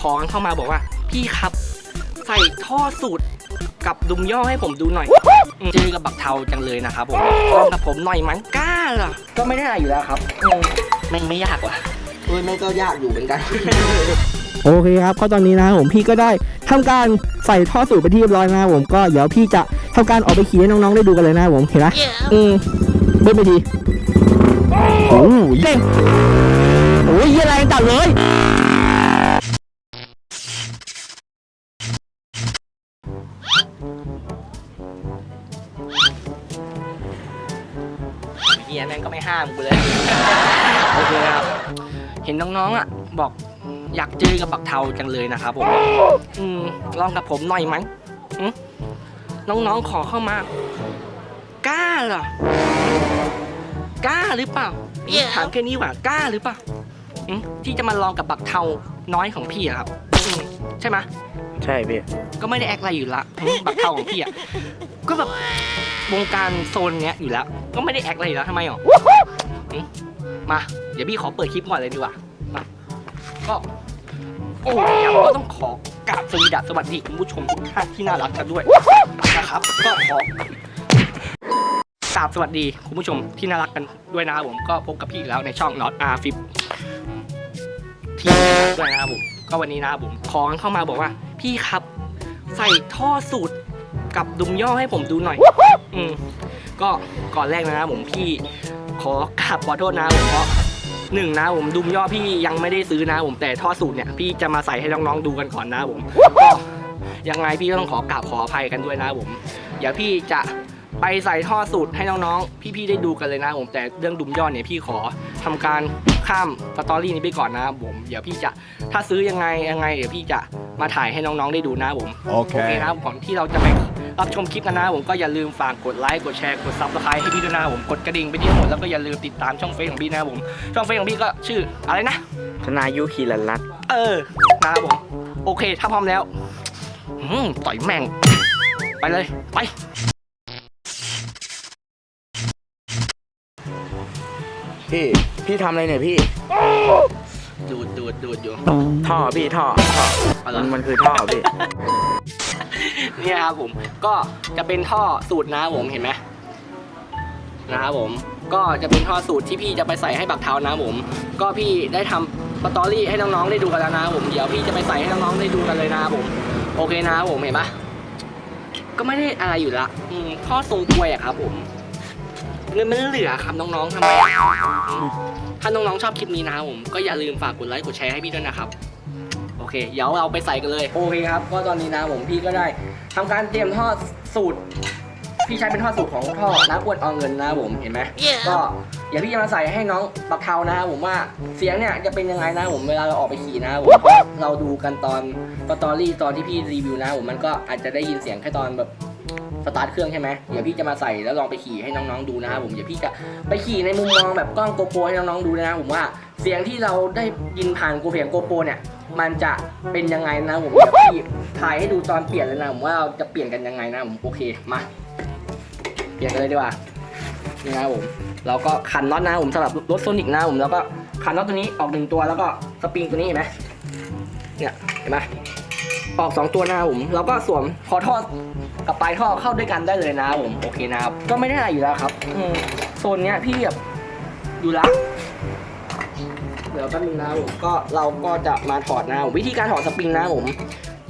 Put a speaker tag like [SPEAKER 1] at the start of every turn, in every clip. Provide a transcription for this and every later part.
[SPEAKER 1] ขอกันเข้ามาบอกว่า พี่ครับใส่ท่อสูตรกับดุมย่อให้ผมดูหน่อยอืมเจอกับบักเทาจังเลยนะครับผมลองกับผมหน่อยมันกล้าเหรอก็ไม่ได้อะไรอยู่แล้วครับอืมแม่งไม่ยากว่ะเอ้ยแม่งก็ยากอยู่เหมือนกัน
[SPEAKER 2] โอเคครับก็ตอนนี้นะครับผมพี่ก็ได้ทำการใส่ท่อสูบไปที่เรียบร้อยนะครับผมก็เดี๋ยวพี่จะทำการออกไปขี่ให้น้องๆได้ดูกันเลยนะครับผมเห็นไหมอืมเบิ้ลไปทีโอ้ยเด้งโอ้ยเหี้ยแรงจัดเลย
[SPEAKER 1] องๆอะบอกอยากเจอกับบักเทาจังเลยนะครับผมอืมลองกับผมหน่อยมั้ยอืมน้องๆขอเข้ามากล้าเหรอกล้าหรือเปล่าถามแค่นี้ว่ากล้าหรือเปล่าอืมที่จะมาลองกับบักเทาน้อยของพี่อะครับอืมใช่ไหมย
[SPEAKER 2] ใช่พี่
[SPEAKER 1] ก็ไม่ได้แอคอะไรอยู่ละอืมบักเทาของพี่อะก็แบบวงการโซนเนี้ยอยู่แล้ว ก็ไม่ได้แอคอะไรอยู่แล้วทำไมหรออืมมา เดี๋ยวพี่ขอเปิดคลิปก่อนเลยดีกว่ามา ก็โอ้ยครับก็ต้องขอกราบสวีดัสสวัสดีคุณผู้ชมทุกท่านที่น่ารักกันด้วยนะครับ ก็ขอกราบสวัสดีคุณผู้ชมที่น่ารักกันด้วยนะครับผมก็พบกับพี่อีกแล้วในช่อง Not R Flip ที่ด้วยนะครับผมก็วันนี้นะครับผมขอกันเข้ามาบอกว่า พี่ครับใส่ท่อสูตรกับดุมย่อให้ผมดูหน่อย อืมก็ก่อนแรกนะครับผมพี่ขอกราบขอโทษนะครับผมเพราะ หนึ่งนะผมดุมย่อพี่ยังไม่ได้ซื้อนะผมแต่ท่อสูตรเนี่ยพี่จะมาใส่ให้น้องๆดูกันก่อนนะผมก็ยังไงพี่ก็ต้องขอกราบขออภัยกันด้วยนะผมเดี๋ยวพี่จะ ไปใส่ท่อสูตรให้น้องๆ พี่ๆ ได้ดูกันเลยนะครับผมแต่เรื่องดุมย่อเนี่ยพี่ขอทำการข้ามสตอรี่นี้ไปก่อนนะครับผมเดี๋ยวพี่จะถ้าซื้อยังไงยังไงเดี๋ยวพี่จะมาถ่ายให้น้องๆ ได้ดูนะครับผมโอเค
[SPEAKER 3] Okay.
[SPEAKER 1] นะครับก่อนที่เราจะไปรับชมคลิปกันนะครับผมก็อย่าลืมฝากกดไลค์กดแชร์กดซับสไครต์ให้พี่ด้วยนะครับผมกดกระดิ่งไปที่ทั้งหมดแล้วก็อย่าลืมติดตามช่องเฟซของพี่นะครับผมช่องเฟซของพี่ก็ชื่ออะไรนะ
[SPEAKER 2] ธนายุคีรันรัตน์
[SPEAKER 1] เออนะครับผมโอเคถ้าพร้อมแล้วอืมต่อยแม่งไปเลยไป
[SPEAKER 4] พี่ พี่ทำอะไรเนี่ยพี่
[SPEAKER 1] ดูดดูดดูดอยู่
[SPEAKER 4] ท่อพี่ท่อท่อ
[SPEAKER 1] เอาเหร
[SPEAKER 4] มั
[SPEAKER 1] อ
[SPEAKER 4] นมันคือท่อพี่
[SPEAKER 1] เนี่ยครับผม ก็จะเป็นท่อสูตรนะครับผมเห็นไหมนะครับผม ก็จะเป็นท่อสูตรที่พี่จะไปใส่ให้บักเทานะครับผม ก็พี่ได้ทำสตอรี่ให้น้องๆได้ดูกันแล้วนะครับผม เดี๋ยวพี่จะไปใส่ให้น้องๆได้ดูกันเลยนะครับผม โอเคนะครับผมเห็นปะก็ไม่ได้อะไรอยู่ละอืมท่อทรงกลวยอะครับผม เงินมันเหลือครับน้องๆทำไมอืมถ้าน้องๆชอบคลิปนี้นะครับผมก็อย่าลืมฝากกดไลค์กดแชร์ให้พี่ด้วยนะครับ โอเค เดี๋ยวเราไปใส่กันเลย โอเคครับ ก็ตอนนี้นะผมพี่ก็ได้ทำการเตรียมท่อสูตร พี่ใช้เป็นท่อสูตรของท่อน้ำอ้วนเอาเงินนะครับผมเห็นไหมก็เดี๋ยวพี่จะมาใส่ให้น้องบักเทานะครับผมว่าเสียงเนี่ยจะเป็นยังไงนะผมเวลาเราออกไปขี่นะครับผมเพราะเราดูกันตอนสตอรี่ตอนที่พี่รีวิวนะผมมันก็อาจจะได้ยินเสียงแค่ตอนแบบ สตาร์ทเครื่องใช่ไหมเดี๋ยวพี่จะมาใส่แล้วลองไปขี่ให้น้องๆดูนะครับผมเดี๋ยวพี่จะไปขี่ในมุมมองแบบกล้องโกโปรให้น้องๆดูนะครับผมว่าเสียงที่เราได้ยินผ่านโกเสียงโกโปรเนี่ย มันจะเป็นยังไงนะผมเดี๋ยวพี่ถ่ายให้ดูตอนเปลี่ยนเลยนะผมว่าเราจะเปลี่ยนกันยังไงนะผมโอเคมาเปลี่ยนกันเลยดีกว่านี่นะผมเราก็ขันน็อตนะผมสำหรับรถโซนิกนะผมแล้วก็ขันน็อตตัวนี้ออกหนึ่งตัวแล้วก็สปริงตัวนี้เห็นไหมเนี่ยเห็นไหมออกสองตัวนะผมแล้วก็สวมคอท่อ กับปลายท่อเข้าด้วยกันได้เลยนะครับผมโอเคนะครับก็ไม่ได้อะไรอยู่แล้วครับอืมโซนเนี้ยพี่แบบอยู่ละเดี๋ยวแป๊บนึงนะครับผมก็เราก็จะมาถอดนะครับผมวิธีการถอดสปริงนะครับผม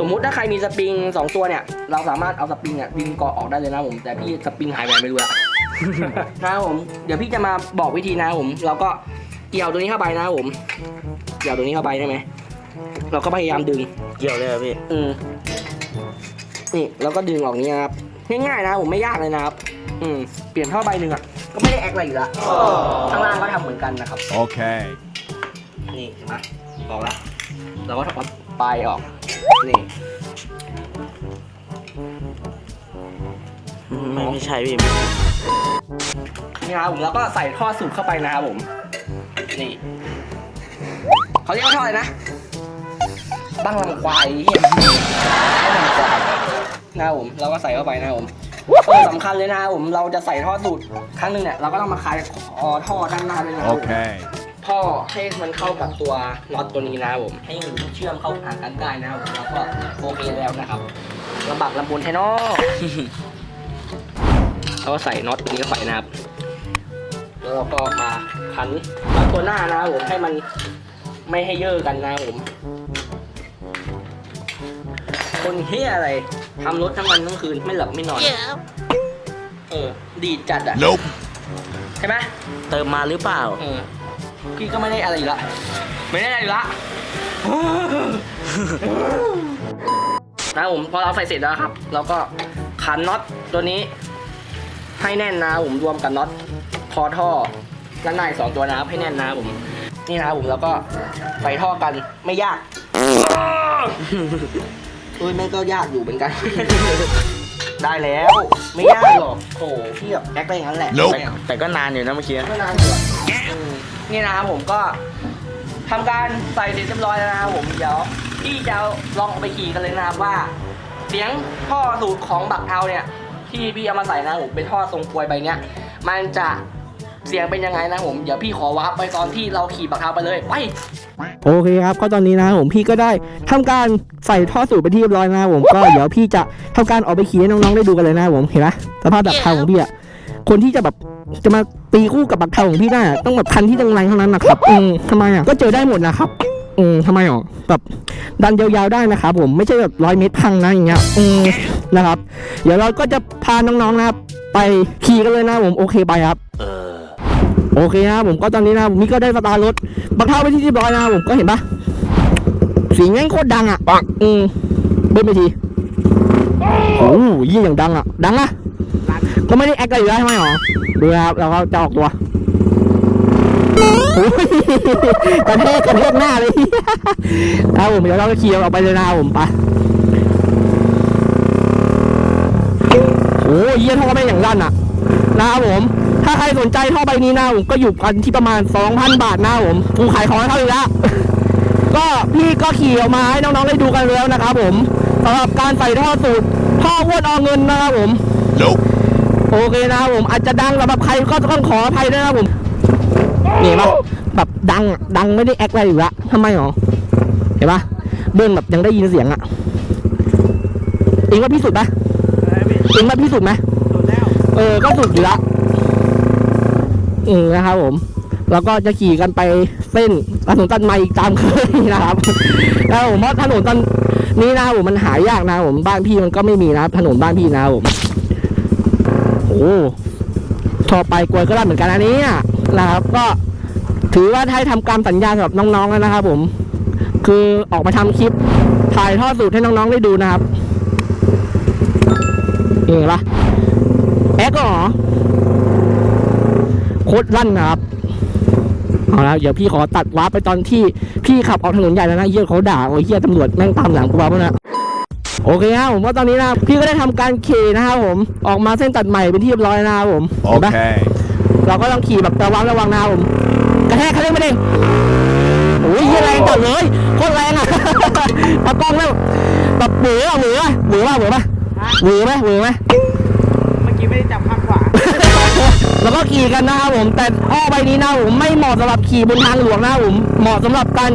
[SPEAKER 1] สมมุติถ้าใครมีสปริงสองตัวเนี่ย เราสามารถเอาสปริงอะดึงเกาะออกได้เลยนะครับผม แต่พี่สปริงหายไปไหนไม่รู้ละนะครับผมเดี๋ยวพี่จะมาบอกวิธีนะครับผม เราก็เกี่ยวตัวนี้เข้าไปนะครับผม เกี่ยวตัวนี้เข้าไปได้ไหมเราก็พยายามดึง
[SPEAKER 4] เกี่ยวเลยเหรอพี่
[SPEAKER 1] อืม นี่แล้วก็ดึงออกนี้นะครับง่ายๆนะผมไม่ยากเลยนะครับ อืมเปลี่ยนท่อใบหนึ่งอะก็ไม่ได้แอคอะไรอยู่ละข้างล่างก็ทำเหมือนกันนะครับ
[SPEAKER 3] Okay.
[SPEAKER 1] นี่เห็นไหมบอกแล้วเราก็ถอดปลายออกนี่
[SPEAKER 4] ไม่ไม่ใช่พี่
[SPEAKER 1] นี่นะครับผมแล้วก็ใส่ท่อสูบเข้าไปนะครับผม นี่เขาเรียกว่าท่ออะไรนะบ้างลำควายเฮีย นะครับผมเราก็ใส่เข้าไปนะครับผมเออสำคัญเลยนะครับผมเราจะใส่ท่อสูดครั้งหนึ่งเนี่ยเราก็ต้องมาคลายคอท่อด้านหน้าด้วยนะครับผม
[SPEAKER 3] Okay.
[SPEAKER 1] พท่อให้มันเข้ากับตัวน็อตตัวนี้นะครับผมให้มันเชื่อมเข้าหากันได้นะครับผมแล้วก็โอเคแล้วนะครับลำบากลำบนแท้เนอะ เราก็ใส่น็อตตัวนี้เข้าไปนะครับ แล้วเราก็มาพันพันตัวหน้านะครับผมให้มันไม่ให้เยอะกันนะครับผม คนเฮียอะไร ทำรถทั้งวันทั้งคืนไม่หลับไม่นอน เออ ดีดจัดอะ
[SPEAKER 3] Nope.
[SPEAKER 1] ใช่ไหม
[SPEAKER 4] เติมมาหรือเปล่า
[SPEAKER 1] เออพี่ก็ไม่ได้อะไรอยู่ละไม่ได้อะไรอยู่ละ นะผมพอเราใส่เสร็จแล้วครับ เราก็ขันน็อตตัวนี้ ให้แน่นนะผมรวมกับน็อตคอท่อด้านในสองตัวนะครับให้แน่นนะผม นี่นะครับผมแล้วก็ใส่ท่อกันไม่ยาก เอ้ยแม่งก็ยากอยู่เหมือนกัน ได้แล้ว ไม่ยากหรอกโอ้พี่แบบแอคได้อย่างนั้นแหละ
[SPEAKER 3] Nope
[SPEAKER 1] ไม่เอา
[SPEAKER 4] แต่ก็นานอยู่นะเมื่อกี้
[SPEAKER 1] ไม่นานอยู่อะอืมนี่นะครับผมก็ทำการใส่เสร็จเรียบร้อยแล้วนะครับผมเดี๋ยวพี่จะลองเอาไปขี่กันเลยนะครับว่า เสียงท่อสูตรของบักเทาเนี่ย ที่พี่เอามาใส่นะครับผมเป็นท่อทรงกลวยใบเนี้ย มันจะ เสียงเป็นยังไงนะผม เดี๋ยวพี่ขอวาร์ปไปตอนที่เราขี่บักเทาไปเลยไป
[SPEAKER 2] โอเคครับ ก็ตอนนี้นะครับผมพี่ก็ได้ทำการใส่ท่อสูบไปที่เรียบร้อยนะครับผมก็เดี๋ยวพี่จะทำการออกไปขี่ให้น้องๆได้ดูกันเลยนะครับผมเห็นไหมสภาพบักเทาของพี่อะคนที่จะแบบจะมาตีคู่กับบักเทาของพี่ได้ต้องแบบคันที่แรงๆเท่านั้นนะครับอืมทำไมอะก็เจอได้หมดนะครับอืมทำไมอะแบบดันยาวๆได้นะครับผมไม่ใช่แบบร้อยเมตรพังนะอย่างเงี้ยอืมนะครับ เดี๋ยวเราก็จะพาน้องๆนะครับ ไปขี่กันเลยนะผมโอเคไปครับ โอเคนะครับผมก็ตอนนี้นะครับผมนี่ก็ได้สตาร์ทรถบักเท้าไปที่เรียบร้อยนะครับผมก็เห็นปะเสียงแม่งโคตรดังอะปังอืมเบิ้ลไปทีโอ้ยยี่อย่างดังอะ ดังอะก็ไม่ได้แอคอะไรอยู่แล้วใช่ไหมหรอดูนะครับเราก็จะออกตัวโอ้ยกระแทกกระแทกหน้าเลยนะครับผมเดี๋ยวเราจะขี่ออกไปเลยนะครับผมไปโอ้ยเยี่ยท่อไม่งอย่างลั่นอะนะครับผม ถ้าใครสนใจท่อใบนี้นะผมก็อยู่กันที่ประมาณ 2,000 บาทนะผมกูขายของให้เขาอีกแล้ว ก็พี่ก็ขี่ออกมาให้น้องๆได้ดูกันแล้วนะครับผมสำหรับการใส่ท่อสูตรท่ออ้วนอเงินนะครับผม
[SPEAKER 3] Nope.
[SPEAKER 2] โอเคนะครับผมอาจจะดังสำหรับใครก็ต้องขออภัยด้วยนะครับผมนี่เห็นปะแบบดังอะดังไม่ได้แอคอะไรอยู่ละทำไมหรอเห็นปะเบิ้ลแบบยังได้ยินเสียงอะเองว่าพี่สุดปะเองว่าพี่สุดไหมเออก็สุดอยู่ละ อืมนะครับผม แล้วก็จะขี่กันไปเส้นถนนตันใหม่อีกตามเคยนะครับแล้วผมว่าถนนตันนี้นะครับผมมันหายากนะครับผมบ้านพี่มันก็ไม่มีนะครับถนนบ้านพี่นะครับผมโอ้ชอไปกลวยก็ได้เหมือนกันอันนี้นะครับ ก็ถือว่าได้ทำการสัญญาสำหรับน้องๆแล้วนะครับ ผม คือออกมาทำคลิปถ่ายทอดสูตรให้น้องๆได้ดูนะครับเห็นปะแอ๊กเหรอ โคตรลั่นนะครับเอาละเดี๋ยวพี่ขอตัดวาร์ปไปตอนที่พี่ขับออกถนนใหญ่แล้วนะเยี่ยเขาด่าโอ้ยเยี่ยตำรวจแม่งตามหลังกูมาเพราะนะโอเคครับผมว่าตอนนี้นะครับพี่ก็ได้ทำการขี่นะครับผมออกมาเส้นตัดใหม่เป็นที่เรียบร้อยนะครับผมเห็นปะ
[SPEAKER 3] Okay.
[SPEAKER 2] เราก็ต้องขี่แบบระวังระวังนะครับผมกระแทกคันเร่งไม่เด้งโอ้ยเหี้ยแรงจัดเลยโคตรแรงอะตากล้องแล้วแบบเหวอเหวอเหวอเหวอปะเหวอไหมเหวอไหม
[SPEAKER 5] เมื่อกี้ไม่ได้จับข้างขวา
[SPEAKER 2] แล้วก็ขี่กันนะครับผม แต่อ้อใบนี้นะผมไม่เหมาะสำหรับขี่บนทางหลวงนะผมเหมาะสำหรับการ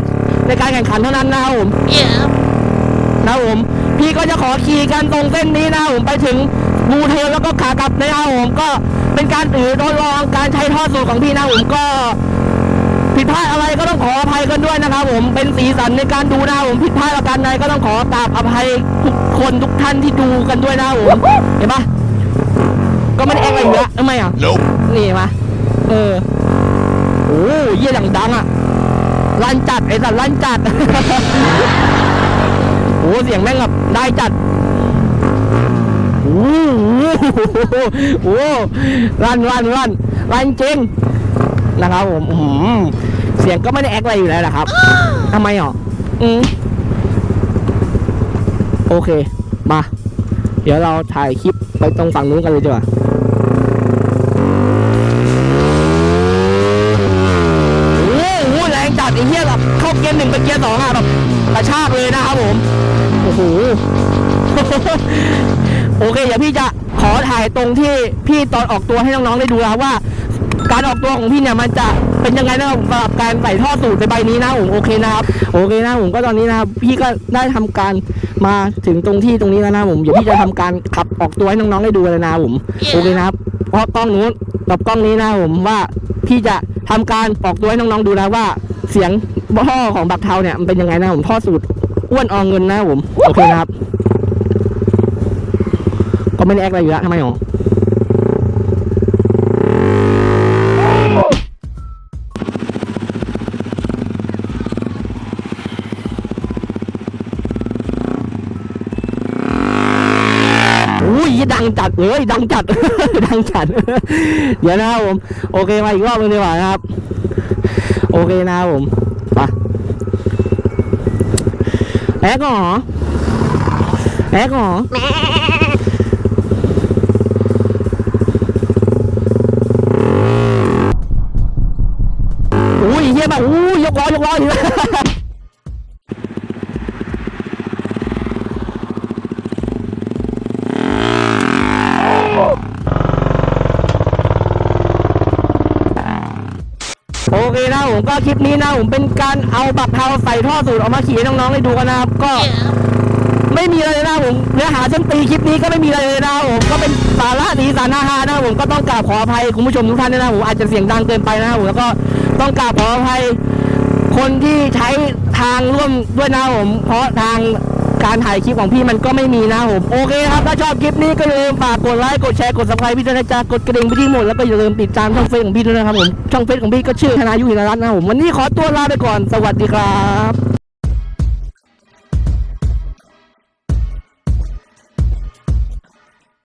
[SPEAKER 2] ในการแข่งขันเท่านั้นนะครับผมนะครับผม พี่ก็จะขอขี่กันตรงเส้นนี้นะผมไปถึงบูเทลแล้วก็ขากลับนะครับผมก็เป็นการถือทดลองการใช้ท่อสูตรของพี่นะผมก็ผิดพลาดอะไรก็ต้องขออภัยกันด้วยนะครับผมเป็นสีสันในการดูนะผมผิดพลาดประการใดก็ต้องขอกราบอภัยทุกคนทุกท่านที่ดูกันด้วยนะผมเห็นปะก็ไม่ได้แอคอะไรอยู่แล้วทำไมอะ นี่มาเออโอ้ยเยี่ยอย่างดังอะลั่นจัดไอ้สัตว์ลั่นจัดโอ้เสียงแม่งแบบได้จัดโอ้โหโอ้ลั่นลั่นลั่นลั่นจริงนะครับผมอื้อหือเสียงก็ไม่ได้แอคอะไรอยู่แล้วนะครับทำไมอะอืมโอเค มา เดี๋ยวเราถ่ายคลิปไปตรงฝั่งนู้นกันเลยดีกว่า เข้าเกียร์หนึ่งเป็นเกียร์สองอะแบบกระชากเลยนะครับผม โอ้โห โอเค เดี๋ยวพี่จะขอถ่ายตรงที่พี่ตอนออกตัวให้น้องๆได้ดูนะครับว่า การออกตัวของพี่เนี่ยมันจะเป็นยังไงนะครับสำหรับการใส่ท่อสูตรในใบนี้นะผมโอเคนะครับโอเคนะผมก็ตอนนี้นะครับพี่ก็ได้ทำการมาถึงตรงที่ตรงนี้แล้วนะผมเดี๋ยวพี่จะทำการขับออกตัวให้น้องๆได้ดูเลยนะผมโอเคนะครับเพราะกล้องนู้นกับกล้องนี้นะผมว่าพี่จะทำการออกตัวให้น้องๆดูนะว่า เสียงท่อของบักเทาเนี่ยมันเป็นยังไงนะผมท่อสูตรอ้วนอองเงินนะผมโอเคนะครับก็ไม่ได้แอคอะไรอยู่แล้วทำไมหรออุ้ยดังจัดเอ้ยดังจัด ดังจัด เดี๋ยวนะครับผม โอเค มาอีกรอบนึงดีกว่านะครับ โอเคนะครับผมไปแอ๊กเหรอแอ๊กเหรออุ้ยเยี่ยมอะอุ้ยยกล้อยกล้ออยู่ โอเคนะผมก็คลิปนี้นะผมเป็นการเอาบักเทาใส่ท่อสูตรออกมาขี่ให้น้องๆได้ดูกันนะครับก็ ไม่มีอะไรเลยนะผมเนื้อหาช่นตีคลิปนี้ก็ไม่มีอะไรเลยนะผมก็เป็นสาระดีสาระฮานะผมก็ต้องกราบขออภัยคุณผู้ชมทุกท่านด้วยนะผมอาจจะเสียงดังเกินไปนะผมแล้วก็ต้องกราบขออภัยคนที่ใช้ทางร่วมด้วยนะผมเพราะทาง การถ่ายคลิปของพี่มันก็ไม่มีนะผมโอเคครับถ้าชอบคลิปนี้ก็อย่าลืมฝากกดไลค์กดแชร์กดซับสไครต์พี่ด้วยนะจ๊ะกดกระดิ่งไปที่หมดแล้วก็อย่าลืมติดตามช่องเฟซของพี่ด้วยนะครับผมช่องเฟซของพี่ก็ชื่อธนายุหินรัตน์นะผมวันนี้ขอตัวลาไปก่อนสวัสดีครับ